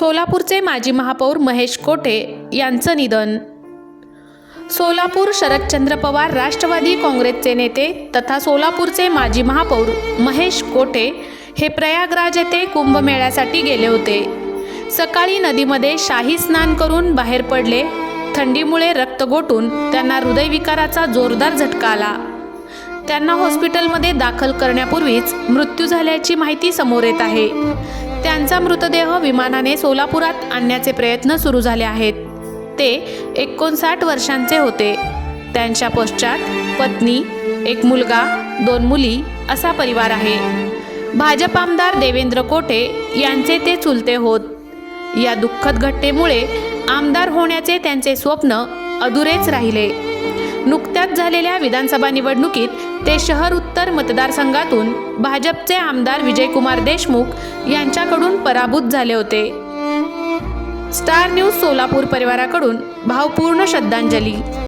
सोलापूरचे माजी महापौर महेश कोठे यांचं निधन. सोलापूर शरदचंद्र पवार राष्ट्रवादी काँग्रेसचे नेते तथा सोलापूरचे माजी महापौर महेश कोठे हे प्रयागराज येथे कुंभमेळ्यासाठी गेले होते. सकाळी नदीमध्ये शाही स्नान करून बाहेर पडले. थंडीमुळे रक्त गोटून त्यांना हृदयविकाराचा जोरदार झटका आला. त्यांना हॉस्पिटलमध्ये दाखल करण्यापूर्वीच मृत्यू झाल्याची माहिती समोर येत आहे. त्यांचा मृतदेह विमानाने सोलापुरात आणण्याचे प्रयत्न सुरू झाले आहेत. ते एकोणसाठ वर्षांचे होते. त्यांच्या पश्चात पत्नी एक मुलगा दोन मुली असा परिवार आहे. भाजप आमदार देवेंद्र कोठे यांचे ते चुलते होत. या दुःखद घटनेमुळे आमदार होण्याचे त्यांचे स्वप्न अधुरेच राहिले. नुकत्याच झालेल्या विधानसभा निवडणुकीत ते शहर उत्तर मतदारसंघातून भाजपचे आमदार विजयकुमार देशमुख यांच्याकडून पराभूत झाले होते. स्टार न्यूज सोलापूर परिवाराकडून भावपूर्ण श्रद्धांजली.